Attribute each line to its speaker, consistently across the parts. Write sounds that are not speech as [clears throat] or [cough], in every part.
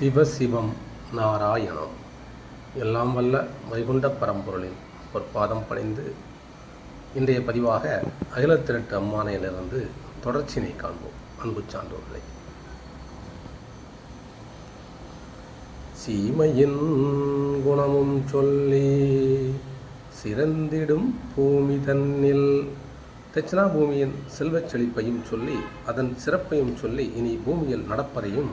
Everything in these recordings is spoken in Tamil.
Speaker 1: சிவசிவம் நாராயணம். எல்லாம் வல்ல வைகுண்ட பரம்பொருளின் பொற்பாதம் படைந்து இன்றைய பதிவாக அகிலத்திரட்டு அம்மானையிலிருந்து தொடர்ச்சினை காண்போம். அன்பு சான்றோர்களை. சீமையின் குணமும் சொல்லி சிறந்திடும் பூமி தன்னில் தட்சிணாபூமியின் செல்வச் செழிப்பையும் சொல்லி அதன் சிறப்பையும் சொல்லி இனி பூமியில் நடப்பதையும்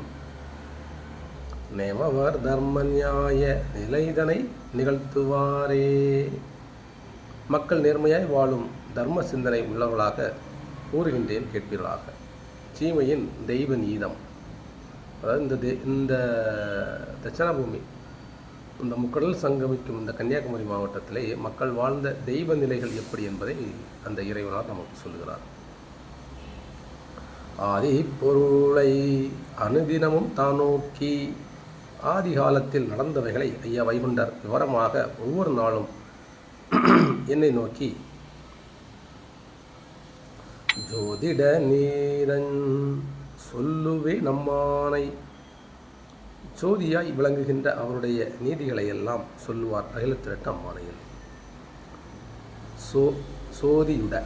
Speaker 1: நேமவர் தர்ம நியாய நிலைதனை நிகழ்த்துவாரே. மக்கள் நேர்மையாய் வாழும் தர்ம சிந்தனை உள்ளவர்களாக கூறுகின்றேன் கேட்பீர்களாக. சீமையின் தெய்வ நீதம். அதாவது இந்த தெ- இந்த தட்சிணாபூமி இந்த முக்கடல் சங்கமிக்கும் இந்த கன்னியாகுமரி மாவட்டத்திலே மக்கள் வாழ்ந்த தெய்வ நிலைகள் எப்படி என்பதை அந்த இறைவனார் நமக்கு சொல்லுகிறார். ஆதி பொருளை அனுதினமும் தான் நோக்கி ஆதி காலத்தில் நடந்தவைகளை ஐயா வைகுண்டர் விவரமாக ஒவ்வொரு நாளும் என்னை நோக்கி ஜோதிட நீரன் சொல்லுவே நம்மானை. ஜோதியாய் விளங்குகின்ற அவருடைய நீதிகளை எல்லாம் சொல்லுவார் அகிலத்திரட்ட அம்மானையில் சோ சோதியுட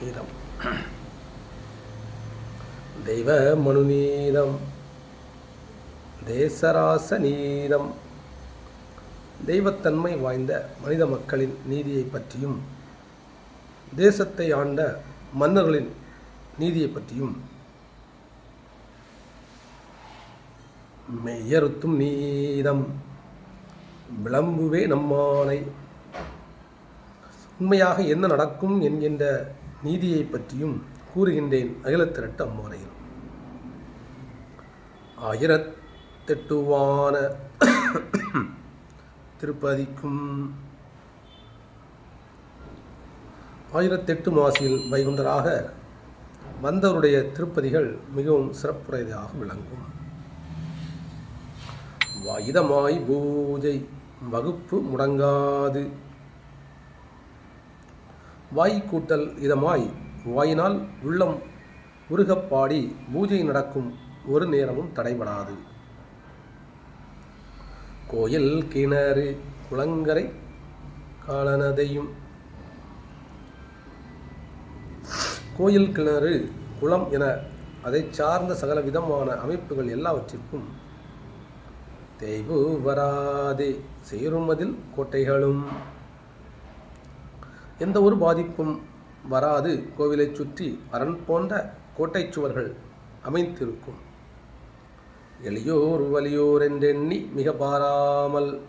Speaker 1: நீதம் தெய்வ மனுநீதம் தேசராச நீதம் தெய்வத்தன்மை வாய்ந்த மனித மக்களின் நீதியை பற்றியும் தேசத்தை ஆண்ட மன்னர்களின் நீதியை பற்றியும் மெய்யறுத்தும் நீதம். விளம்புவே நம்மானை. உண்மையாக என்ன நடக்கும் என்கின்ற நீதியை பற்றியும் கூறுகின்றேன் அகிலத்திரட்டு ஆயிரத் தெட்டுவான திருப்பதிக்கும். ஆயிரத்தெட்டு மாசியில் வைகுண்டராக வந்தவருடைய திருப்பதிகள் மிகவும் சிறப்புடையதாக விளங்கும். இதமாய் பூஜை வகுப்பு முடங்காது. வாய் கூட்டல் இதமாய் வாயினால் உள்ளம் உருகப்பாடி பூஜை நடக்கும் ஒரு நேரமும் தடைபடாது. கோயில் கிணறு குளங்கரை காலனதையும் கோயில் கிணறு குளம் என அதை சார்ந்த சகல விதமான அமைப்புகள் எல்லாவற்றிற்கும் தெய்வு வராதே சேருமதில் கோட்டைகளும். எந்த ஒரு பாதிப்பும் வராது கோவிலைச் சுற்றி அரண் போன்ற கோட்டை சுவர்கள் அமைந்திருக்கும். எளியோர் வலியோர் என்றெண்ணி மிக பாராமல்.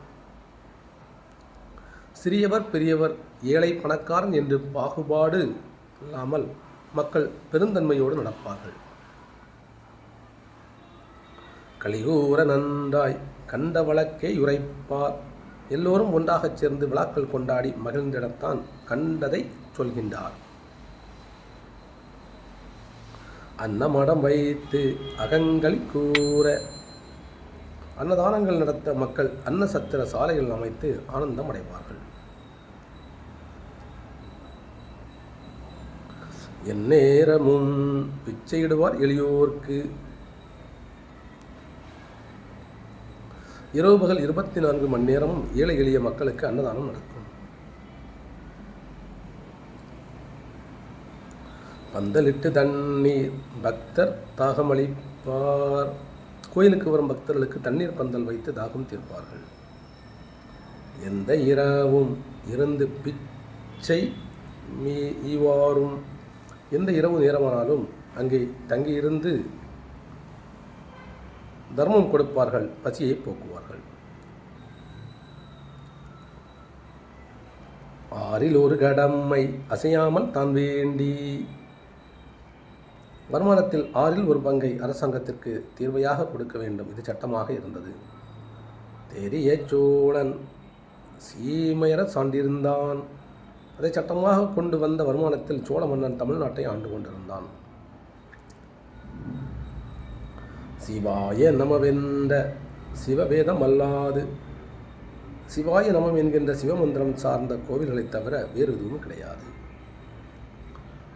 Speaker 1: சிறியவர் பெரியவர் ஏழை பணக்காரன் என்று பாகுபாடு இல்லாமல் மக்கள் பெருந்தன்மையோடு நடப்பார்கள். கலிகூர நன்றாய் கண்ட வழக்கே உரைப்பார் எல்லோரும் ஒன்றாகச் சேர்ந்து விழாக்கள் கொண்டாடி மகிழ்ந்திடத்தான் கண்டதை சொல்கின்றார். அன்னமடம் வைத்து அகங்களி கூற. அன்னதானங்கள் நடத்த மக்கள் அன்ன சத்திர சாலைகள் அமைத்து ஆனந்தம் அடைவார்கள். எந்நேரமும் பிச்சையிடுவார் எளியோர்க்கு. இரவு பகல் இருபத்தி நான்கு மணி நேரமும் ஏழை எளிய மக்களுக்கு அன்னதானம் நடக்கும். பந்தலிட்டு தண்ணீர் பக்தர் தாகமளிப்பார். கோயிலுக்கு வரும் பக்தர்களுக்கு தண்ணீர் பந்தல் வைத்து தாகம் தீர்ப்பார்கள். எந்த இரவும் இருந்து பிச்சை மீ ஈவாரும் எந்த இரவு நேரமானாலும் அங்கே தங்கியிருந்து தர்மம் கொடுப்பார்கள் பசியை போக்குவார்கள். ஆறில் ஒரு கடமை அசையாமல் தான் வேண்டி வருமானத்தில் ஆறில் ஒரு பங்கை அரசாங்கத்திற்கு தீர்வையாக கொடுக்க வேண்டும். இது சட்டமாக இருந்தது. தெரிய சோழன் சீமையர சான்றிருந்தான். அதை சட்டமாக கொண்டு வந்த வருமானத்தில் சோழ மன்னன் தமிழ்நாட்டை ஆண்டு கொண்டிருந்தான். சிவாய நமவென்ற சிவவேதம் அல்லாது சிவாய நமம் என்கின்ற சிவமந்திரம் சார்ந்த கோவில்களைத் தவிர வேறு எதுவும் கிடையாது.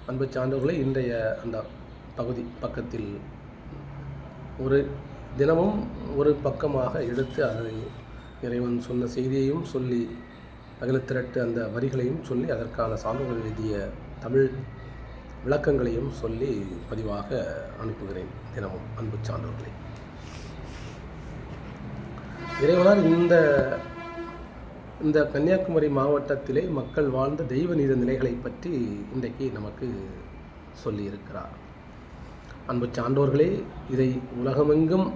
Speaker 1: அன்பு சான்றோர்களே இன்றைய அந்த பகுதி பக்கத்தில் ஒரு தினமும் ஒரு பக்கமாக எடுத்து அதை இறைவன் சொன்ன செய்தியையும் சொல்லி அகிலத்திரட்டு அந்த வரிகளையும் சொல்லி அதற்கான சான்றுகள் எழுதிய தமிழ் விளக்கங்களையும் சொல்லி பதிவாக அனுப்புகிறேன் தினமும் அன்பு சான்றோர்களை. இறைவனார் இந்த இந்த கன்னியாகுமரி மாவட்டத்திலே மக்கள் வாழ்ந்த தெய்வ நீத நிலைகளை பற்றி இன்றைக்கு நமக்கு சொல்லியிருக்கிறார். அன்பு சான்றோர்களே இதை உலகமெங்கும்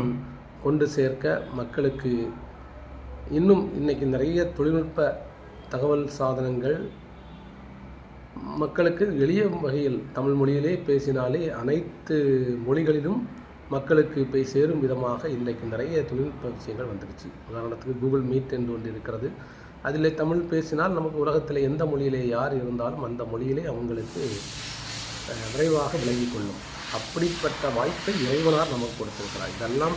Speaker 1: [clears throat] கொண்டு சேர்க்க மக்களுக்கு இன்னும் இன்றைக்கி நிறைய தொழில்நுட்ப தகவல் சாதனங்கள் மக்களுக்கு எளிய வகையில் தமிழ் மொழியிலே பேசினாலே அனைத்து மொழிகளிலும் மக்களுக்கு போய் சேரும் விதமாக இன்றைக்கு நிறைய தொழில்நுட்ப விஷயங்கள் வந்துடுச்சு. உதாரணத்துக்கு கூகுள் மீட் என்று ஒன்று இருக்கிறது. அதில் தமிழ் பேசினால் நமக்கு உலகத்தில் எந்த மொழியிலே யார் இருந்தாலும் அந்த மொழியிலே அவங்களுக்கு விரைவாக விளங்கிக் கொள்ளும். அப்படிப்பட்ட வாய்ப்பை இறைவனார் நமக்கு கொடுத்திருக்கிறார். இதெல்லாம்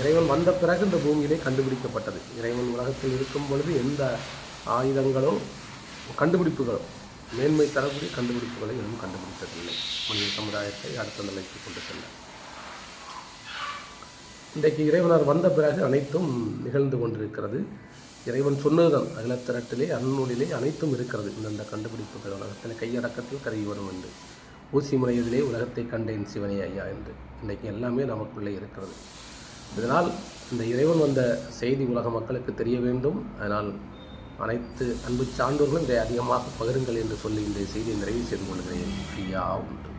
Speaker 1: இறைவன் வந்த பிறகு இந்த பூமியிலே கண்டுபிடிக்கப்பட்டது. இறைவன் உலகத்தில் இருக்கும் பொழுது எந்த ஆயுதங்களோ கண்டுபிடிப்புகளோ மேன்மை தரக்கூடிய கண்டுபிடிப்புகளை இன்னும் கண்டுபிடித்ததில்லை. மனித சமுதாயத்தை அடுத்த நிலைக்கு கொண்டு செல்ல. இன்றைக்கு இறைவனார் வந்த பிறகு அனைத்தும் நிகழ்ந்து கொண்டிருக்கிறது. இறைவன் சொன்னதுதான் அகிலத்திரட்டிலே அந்நூலிலே அனைத்தும் இருக்கிறது. இந்தந்த கண்டுபிடிப்புகள் உலகத்தில் கையடக்கத்தில் கருகி வரும் என்று. ஊசி முனையதிலே உலகத்தை கண்டேன் சிவனே ஐயா என்று. இன்றைக்கு எல்லாமே நமக்குள்ளே இருக்கிறது. இதனால் இந்த இறைவன் வந்த செய்தி உலக மக்களுக்கு தெரிய வேண்டும். அதனால் அனைத்து அன்பு சான்றோர்களும் இதை அதிகமாக பகிருங்கள் என்று சொல்லி இந்த செய்தியை நிறைவு செய்து கொள்கிறேன். ஐயா உண்டு.